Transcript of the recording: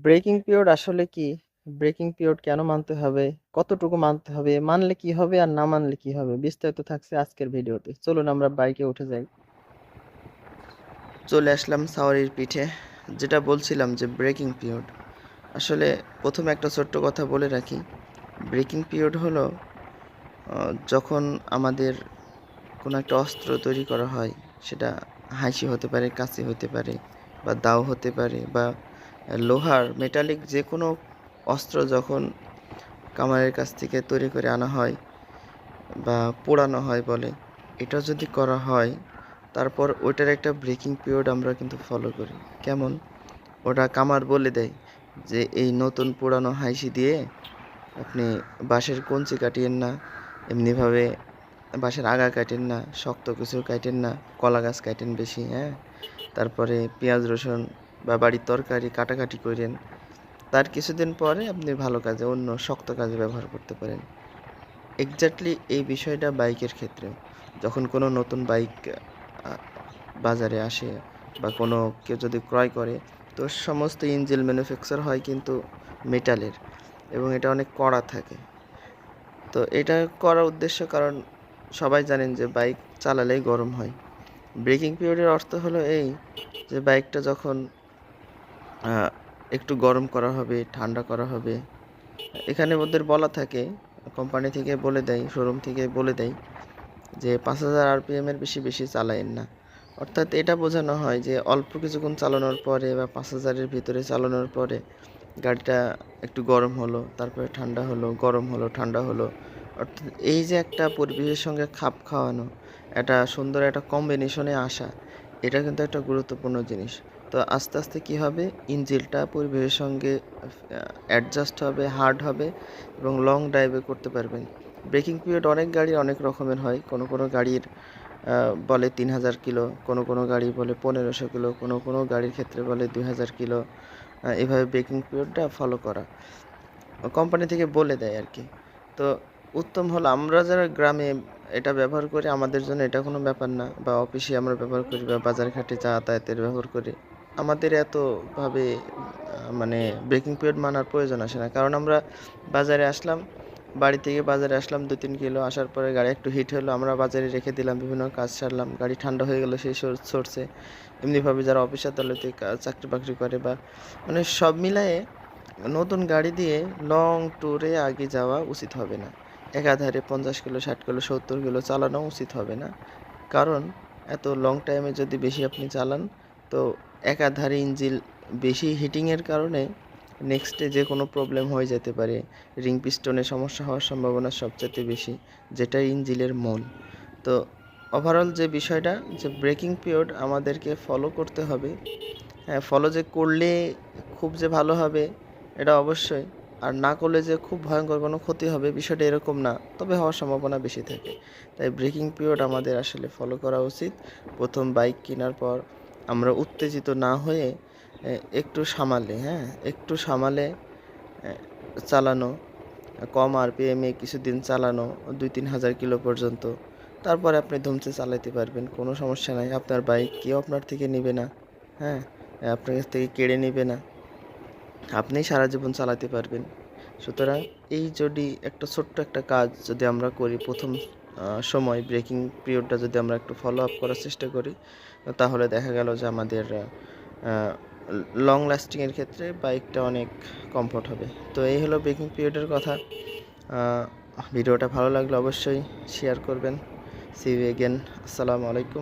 Breaking period আসলে কি? Breaking period কেন মানতে হবে? কতটুকু মানতে হবে? মানলে কি হবে আর না মানলে কি হবে? বিস্তারিত থাকছে আজকের ভিডিওতে। চলুন আমরা বাইকে উঠে যাই। চলে আসলাম সাওয়ারির পিঠে। যেটা বলছিলাম যে ব্রেকিং পিরিয়ড। আসলে প্রথমে একটা ছোট্ট কথা বলে রাখি। ব্রেকিং পিরিয়ড হলো যখন আমাদের কোনো একটা অস্ত্র তৈরি করা হয়, সেটা হাঁসি হতে পারে, কাঁচি হতে পারে বা দাও হতে পারে বা লোহার মেটালিক যে কোনো অস্ত্র যখন কামারের কাছ থেকে তৈরি করে আনা হয় বা পোড়ানো হয় বলে, এটা যদি করা হয়, তারপর ওইটার একটা ব্রেকিং পিরিয়ড আমরা কিন্তু ফলো করি। কেমন? ওটা কামার বলে দেয় যে, "এই নতুন পোড়ানো হাঁইসি দিয়ে আপনি বাঁশের কঞ্চি কাটিয়েন না, এমনিভাবে বাঁশের আগা কাটেন না, শক্ত কিছু কাটেন না, কলা গাছ কাটেন বেশি, হ্যাঁ? তারপরে পেঁয়াজ রসুন বা বাড়ির তরকারি কাটাকাটি করেন তার কিছুদিন পরে আপনি ভালো কাজে অন্য শক্ত কাজে ব্যবহার করতে পারেন।" এক্সাক্টলি এই বিষয়টা বাইকের ক্ষেত্রেও। যখন কোনো নতুন বাইক বাজারে আসে বা কোনো কেউ যদি ক্রয় করে, তো সমস্ত ইঞ্জিন ম্যানুফ্যাকচার হয় কিন্তু মেটালের এবং এটা অনেক কড়া থাকে। তো এটা করার উদ্দেশ্য কারণ সবাই জানেন যে বাইক চালালেই গরম হয়। ব্রেকিং পিরিয়ডের অর্থ হলো এই যে বাইকটা যখন একটু গরম করা হবে, ঠান্ডা করা হবে। এখানে ওদের বলা থাকে, কোম্পানি থেকে বলে দেয়, শোরুম থেকে বলে দেয় যে ৫০০০ আরপিএম এর বেশি, বেশি চালায়েন না। অর্থাৎ এটা বোঝানো হয় যে অল্প কিছুক্ষণ চালানোর পরে বা পাঁচ হাজারের ভিতরে চালানোর পরে গাড়িটা একটু গরম হলো, তারপরে ঠান্ডা হলো, গরম হলো, ঠান্ডা হলো। অর্থাৎ এই যে একটা পরিবেশের সঙ্গে খাপ খাওয়ানো, এটা সুন্দর একটা কম্বিনেশনে আসা, এটা কিন্তু একটা গুরুত্বপূর্ণ জিনিস। তো আস্তে, আস্তে কী হবে? ইঞ্জিনটা পরিবেশের সঙ্গে অ্যাডজাস্ট হবে, হার্ড হবে এবং লং ড্রাইভে করতে পারবেন। ব্রেকিং পিরিয়ড অনেক গাড়ির অনেক রকমের হয়। কোনো, কোনো গাড়ির বলে তিন হাজার কিলো, কোনো, কোনো গাড়ি বলে পনেরোশো কিলো, কোনো, কোনো গাড়ির ক্ষেত্রে বলে ২০০০ কিলো। এভাবে ব্রেকিং পিরিয়ডটা ফলো করা। কোম্পানি থেকে বলে দেয় আর কি তো উত্তম হলো আমরা যারা গ্রামে এটা ব্যবহার করি আমাদের জন্য এটা কোনো ব্যাপার না বা অফিসে আমরা ব্যবহার করি বা বাজার ঘাটে যাতায়াতের ব্যবহার করি। আমাদের এতভাবে মানে ব্রেকিং পিরিয়ড মানার প্রয়োজন আসে না। কারণ আমরা বাজারে আসলাম, বাড়ি থেকে বাজারে আসলাম ২-৩ কিলো আসার পরে গাড়ি একটু হিট হলো, আমরা বাজারে রেখে দিলাম, বিভিন্ন কাজ সারলাম, গাড়ি ঠান্ডা হয়ে গেল সেই সোর সোর্সে। এমনিভাবে যারা অফিস আদালতে কা চাকরি-বাকরি করে বা মানে সব মিলায়ে নতুন গাড়ি দিয়ে লং ট্যুরে আগে যাওয়া উচিত হবে না। একাধারে ৫০ কিলো, ৬০ কিলো, ৭০ কিলো চালানো উচিত হবে না। কারণ এত লং টাইমে যদি বেশি আপনি চালান, তো একাধারে ইঞ্জিল বেশি হিটিংয়ের কারণে নেক্সটে যে কোনো প্রবলেম হয়ে যেতে পারে। রিং পিস্টনে সমস্যা হওয়ার সম্ভাবনা সবচাইতে বেশি, যেটা ইঞ্জিলের মূল। তো ওভারঅল যে বিষয়টা যে ব্রেকিং পিরিয়ড আমাদেরকে ফলো করতে হবে। হ্যাঁ, ফলো যে করলে খুব যে ভালো হবে, এটা অবশ্যই। আর না করলে যে খুব ভয়ঙ্কর কোনো ক্ষতি হবে, বিষয়টা এরকম না। তবে হওয়ার সম্ভাবনা বেশি থাকে। তাই ব্রেকিং পিরিয়ড আমাদের আসলে ফলো করা উচিত। প্রথম বাইক কেনার পর আমরা উত্তেজিত না হয়ে একটু সামালে, হ্যাঁ? একটু সামালে চালানো, কম আরপিএমে কিছুদিন চালানো ২-৩ হাজার কিলো পর্যন্ত। তারপরে আপনি ধুমসে চালাইতে পারবেন। কোনো সমস্যা নাই। আপনার বাইক কেউ আপনার থেকে নিবে না, হ্যাঁ? আপনার কাছ থেকে কেড়ে নিবে না। আপনিই সারা জীবন চালাতে পারবেন। সুতরাং এই যদি একটা ছোট্ট একটা কাজ যদি আমরা করি প্রথম সময় ব্রেকিং পিরিয়ডটা যদি আমরা একটু ফলো আপ করার চেষ্টা করি, তাহলে দেখা গেল যে আমাদের লং লাস্টিংয়ের ক্ষেত্রে বাইকটা অনেক কমফোর্ট হবে। তো এই হলো ব্রেকিং পিরিয়ডের কথা। ভিডিওটা ভালো লাগলে অবশ্যই শেয়ার করবেন। See you again. আসসালামু আলাইকুম।